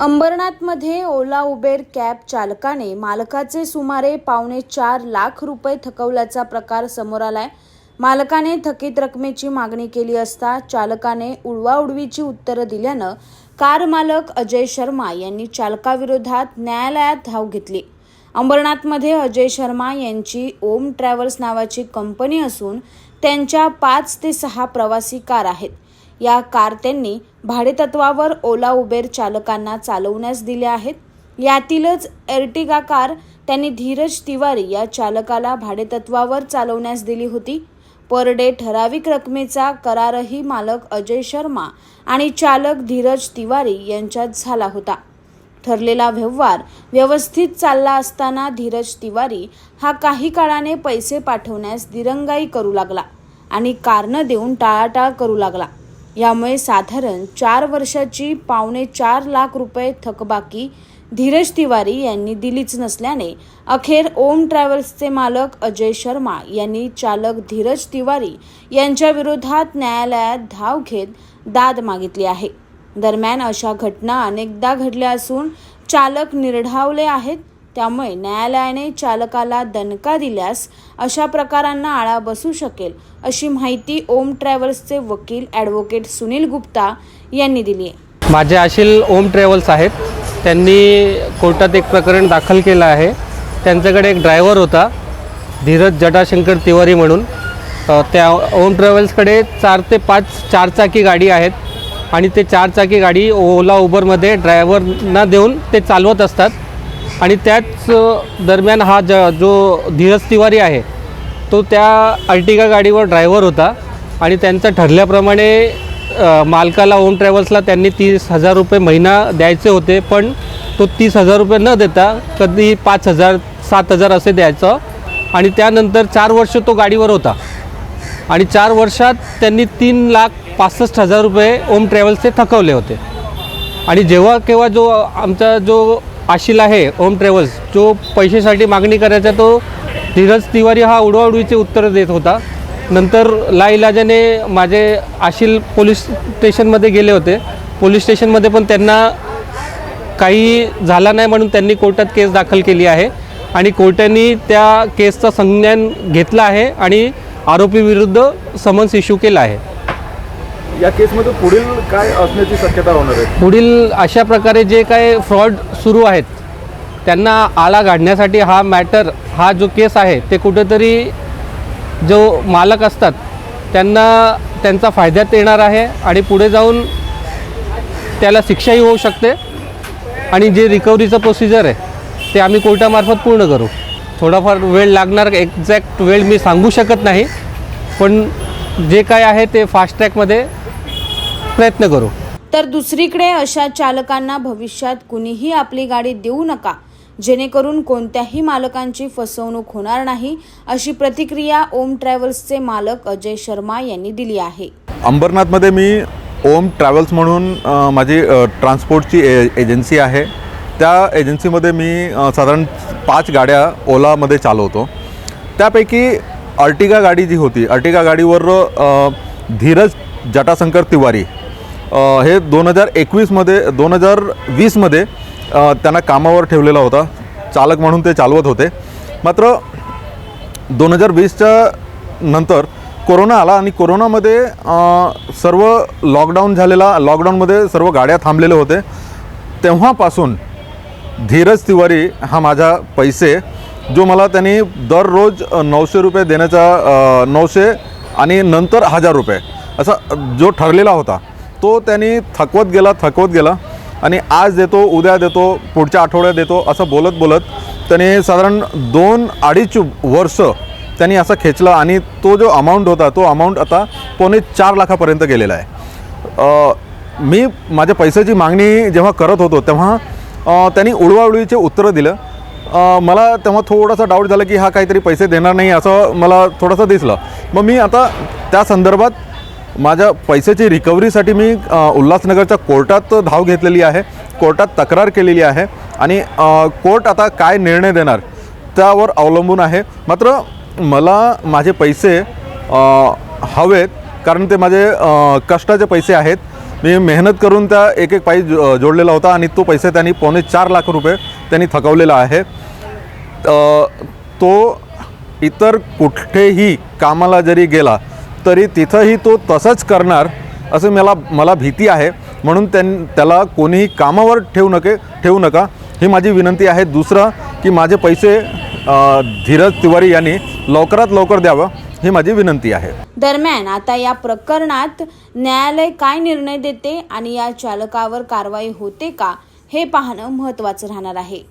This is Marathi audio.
अंबरनाथमध्ये ओला उबेर कॅब चालकाने मालकाचे सुमारे पावणे चार लाख रुपये थकवल्याचा प्रकार समोर आलाय. मालकाने थकीत रकमेची मागणी केली असता चालकाने उडवाउडवीची उत्तरं दिल्यानं कार मालक अजय शर्मा यांनी चालकाविरोधात न्यायालयात धाव घेतली. अंबरनाथमध्ये अजय शर्मा यांची ओम ट्रॅव्हल्स नावाची कंपनी असून त्यांच्या पाच ते सहा प्रवासी कार आहेत. या कार त्यांनी भाडेतत्वावर ओला उबेर चालकांना चालवण्यास दिल्या आहेत. यातीलच एर्टिगा कार त्यांनी धीरज तिवारी या चालकाला भाडेतत्वावर चालवण्यास दिली होती. पर डे ठराविक रकमेचा करारही मालक अजय शर्मा आणि चालक धीरज तिवारी यांच्यात झाला होता. ठरलेला व्यवहार व्यवस्थित चालला असताना धीरज तिवारी हा काही काळाने पैसे पाठवण्यास दिरंगाई करू लागला आणि कारणं देऊन टाळाटाळ करू लागला. यामुळे साधारण चार वर्षाची पावणे चार लाख रुपये थकबाकी धीरज तिवारी यांनी दिलीच नसल्याने अखेर ओम ट्रॅव्हल्सचे मालक अजय शर्मा यांनी चालक धीरज तिवारी यांच्या विरोधात न्यायालयात धाव घेत दाद मागितली आहे. दरम्यान अशा घटना अनेकदा घडल्या असून चालक निर्ढावले आहेत. त्यामुळे न्यायालयाने चालकाला दणका दिल्यास अशा प्रकारांना आळा बसू शकेल अशी माहिती ओम ट्रॅव्हल्सचे वकील ॲडव्होकेट सुनील गुप्ता यांनी दिली आहे. माझे आशील ओम ट्रॅव्हल्स आहेत. त्यांनी कोर्टात एक प्रकरण दाखल केलं आहे. त्यांच्याकडे एक ड्रायव्हर होता धीरज जटाशंकर तिवारी म्हणून. त्या ओम ट्रॅव्हल्सकडे चार ते पाच चारचाकी गाडी आहेत आणि ते चारचाकी गाडी ओला उबरमध्ये ड्रायव्हरना देऊन ते चालवत असतात. आणि त्याच दरम्यान हा ज जो धीरज तिवारी आहे तो त्या अर्टिगा गाडीवर ड्रायव्हर होता आणि त्यांचं ठरल्याप्रमाणे मालकाला ओम ट्रॅव्हल्सला त्यांनी तीस हजार रुपये महिना द्यायचे होते पण तो तीस हजार रुपये न देता कधी पाच हजार सात हजार असे द्यायचं आणि त्यानंतर चार वर्ष तो गाडीवर होता. आणि चार वर्षात त्यांनी तीन लाख पासष्ट हजार रुपये ओम ट्रॅव्हल्सचे थकवले होते. आणि जेव्हा केव्हा जो आमचा जो आशिल आहे. ओम ट्रॅव्हल्स. जो पैशासाठी मागणी करायचा तो धीरज तिवारी हा उडवाउडवीचे उत्तरं देत होता. नंतर लाईलाजाने माझे आशिल पोलीस स्टेशनमध्ये गेले होते. पोलीस स्टेशनमध्ये पण त्यांना काही झाला नाही म्हणून त्यांनी कोर्टात केस दाखल केली आहे. आणि कोर्टाने त्या केसचा संज्ञान घेतला आहे आणि आरोपी विरुद्ध समन्स इश्यू केला आहे. या केसमध्ये पुढील काय असण्याची शक्यता होणार आहे? पुढील अशा प्रकारे जे काय फ्रॉड सुरू आहेत त्यांना आळा घालण्यासाठी हा मॅटर हा जो केस आहे ते कुठेतरी जो मालक असतात त्यांना त्यांचा फायद्यात येणार आहे आणि पुढे जाऊन त्याला शिक्षाही होऊ शकते. आणि जे रिकव्हरीचं प्रोसिजर आहे ते आम्ही कोर्टामार्फत पूर्ण करू. थोडाफार वेळ लागणार एक्झॅक्ट वेळ मी सांगू शकत नाही पण जे काय आहे ते फास्ट ट्रॅकमध्ये प्रयत्न करू. तर दुसरीकडे अशा चालकांना भविष्यात कुणीही आपली गाडी देऊ नका. जेणेकरून कोणत्याही मालकांची फसवणूक होणार नाही अशी प्रतिक्रिया ओम ट्रॅव्हल्सचे मालक अजय शर्मा यांनी दिली आहे. अंबरनाथमध्ये मी ओम ट्रॅव्हल्स म्हणून माझी ट्रान्सपोर्टची ए एजन्सी आहे. त्या एजन्सीमध्ये मी साधारण पाच गाड्या ओलामध्ये चालवतो. त्यापैकी अर्टिगा गाडी जी होती अर्टिगा गाडीवर धीरज जटाशंकर तिवारी हे दोन हजार एकवीसमध्ये दोन हजार वीसमध्ये त्यांना कामावर ठेवलेला होता. चालक म्हणून ते चालवत होते. मात्र दोन हजार वीसच्या नंतर कोरोना आला आणि कोरोनामध्ये सर्व लॉकडाऊन झालेला लॉकडाऊनमध्ये सर्व गाड्या थांबलेले होते. तेव्हापासून धीरज तिवारी हा माझा पैसे जो मला त्यांनी दररोज नऊशे रुपये देण्याचा नऊशे आणि नंतर हजार रुपये असा जो ठरलेला होता. तो त्यांनी थकवत गेला थकवत गेला. आणि आज देतो उद्या देतो पुढच्या आठवड्यात देतो असं बोलत बोलत त्याने साधारण दोन अडीच वर्ष त्यांनी असं खेचलं आणि तो जो अमाऊंट होता तो अमाऊंट आता कोणी चार लाखापर्यंत गेलेला आहे. मी माझ्या पैशाची मागणी जेव्हा करत होतो तेव्हा त्यांनी उडवाउडवीचे उत्तरं दिलं. मला तेव्हा थोडासा डाऊट झाला की हा काहीतरी पैसे देणार नाही असं मला थोडंसं दिसलं. मग मी आता त्या संदर्भात माझ्या पैशाची रिकव्हरीसाठी मी उल्हासनगरच्या कोर्टात धाव घेतलेली आहे. कोर्टात तक्रार केलेली आहे. आणि कोर्ट आता काय निर्णय देणार त्यावर अवलंबून आहे. मात्र मला माझे पैसे हवेत कारण ते माझे कष्टाचे पैसे आहेत. मी मेहनत करून त्या एक एक पायी जो- जोडलेला होता आणि तो पैसे त्यांनी पावणे चार लाख रुपये त्यांनी थकवलेला आहे. तो इतर कुठेही कामाला जरी गेला तरी तिथंही तो तसंच करणार असं मला मला भीती आहे. म्हणून त्यां त्याला कोणीही कामावर ठेवू नके ठेवू नका. ही माझी विनंती आहे. दुसरं की माझे पैसे धीरज तिवारी यांनी लवकरात लवकर द्यावं ही माझी विनंती आहे. दरम्यान आता या प्रकरणात न्यायालय काय निर्णय देते आणि या चालकावर कारवाई होते का हे पाहणं महत्त्वाचं राहणार आहे.